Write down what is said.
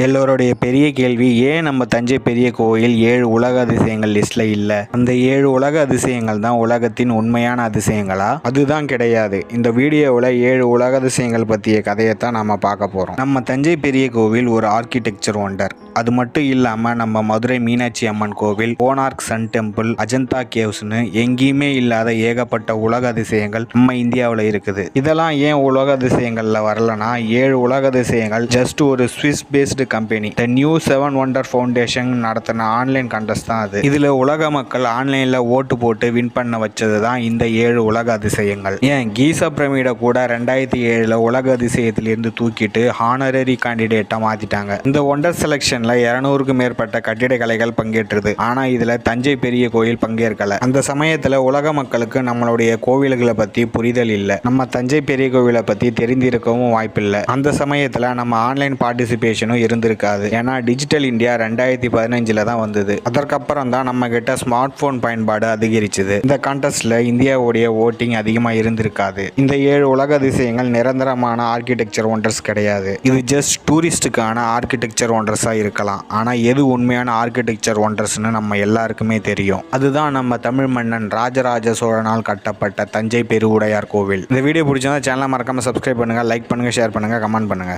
எல்லோருடைய பெரிய கேள்வி ஏன் நம்ம தஞ்சை பெரிய கோயில் ஏழு உலக அதிசயங்கள் லிஸ்ட்ல இல்ல? அந்த ஏழு உலக அதிசயங்கள் தான் உலகத்தின் உண்மையான அதிசயங்களா? அதுதான் கிடையாது. இந்த வீடியோவில் ஏழு உலக அதிசயங்கள் பற்றிய கதையை தான் நம்ம பார்க்க போறோம். நம்ம தஞ்சை பெரிய கோவில் ஒரு ஆர்கிடெக்சர் ஒண்டர் அது மட்டும் இல்லாம நம்ம மதுரை மீனாட்சி அம்மன் கோவில் கோனார்க் சன் டெம்பிள் அஜந்தா கேவ்ஸ்னு எங்கேயுமே இல்லாத ஏகப்பட்ட உலக அதிசயங்கள் நம்ம இந்தியாவில் இருக்குது. இதெல்லாம் ஏன் உலக அதிசயங்களில் வரலனா ஏழு உலக அதிசயங்கள் ஜஸ்ட் ஒரு Swiss based company the new seven wonder foundation நடத்தின ஆன்லைன் கண்டஸ்ட் தான் அது. இதில் உலக மக்கள் ஆன்லைனில் ஓட்டு போட்டு வின் பண்ண வச்சது தான் இந்த ஏழு உலக அதிசயங்கள். ஏன் கீசா பிரமிடை கூட ரெண்டாயிரத்தி ஏழில் உலக அதிசயத்திலிருந்து தூக்கிட்டு ஹானரரி கேண்டிடேட்டாக மாற்றிட்டாங்க இந்த ஒண்டர் செலெக்ஷன்ல இருநூறுக்கும் மேற்பட்ட கட்டிடக்கலைகள் பங்கேற்றது. ஆனால் இதில் தஞ்சை பெரிய கோயில் பங்கேற்கல. அந்த சமயத்தில் உலக மக்களுக்கு நம்மளுடைய கோவில்களை பற்றி புரிதல் இல்லை. நம்ம தஞ்சை பெரிய கோவிலை பற்றி தெரிந்திருக்கவும் வாய்ப்பில்லை. அந்த சமயத்தில் நம்ம ஆன்லைன் பார்ட்டிசிபேஷனும் இருந்திருக்காது. ஏன்னா டிஜிட்டல் இந்தியா ரெண்டாயிரத்தி பதினஞ்சில் தான் வந்தது. அதற்கப்புறம் தான் நம்ம கிட்ட ஸ்மார்ட் ஃபோன் பயன்பாடு அதிகரிச்சது. இந்த கான்டெஸ்ட்டில் இந்தியாவுடைய ஓட்டிங் அதிகமாக இருந்திருக்காது. இந்த ஏழு உலக அதிசயங்கள் நிரந்தரமான ஆர்கிடெக்சர் ஒன்றர்ஸ் கிடையாது. இது ஜஸ்ட் டூரிஸ்டுக்கான ஆர்கிடெக்சர் ஒண்டர்ஸா இருக்கலாம். ஆனால் எது உண்மையான ஆர்கிடெக்சர் ஒண்டர்ஸ்னு நம்ம எல்லாருக்குமே தெரியும். அதுதான் நம்ம தமிழ் மன்னன் ராஜராஜ சோழனால் கட்டப்பட்ட தஞ்சை பெருவுடையார் கோவில். இந்த வீடியோ பிடிச்சதா சேனலை மறக்காமல் சப்ஸ்கிரைப் பண்ணுங்க லைக் பண்ணுங்க ஷேர் பண்ணுங்க கமெண்ட் பண்ணுங்க.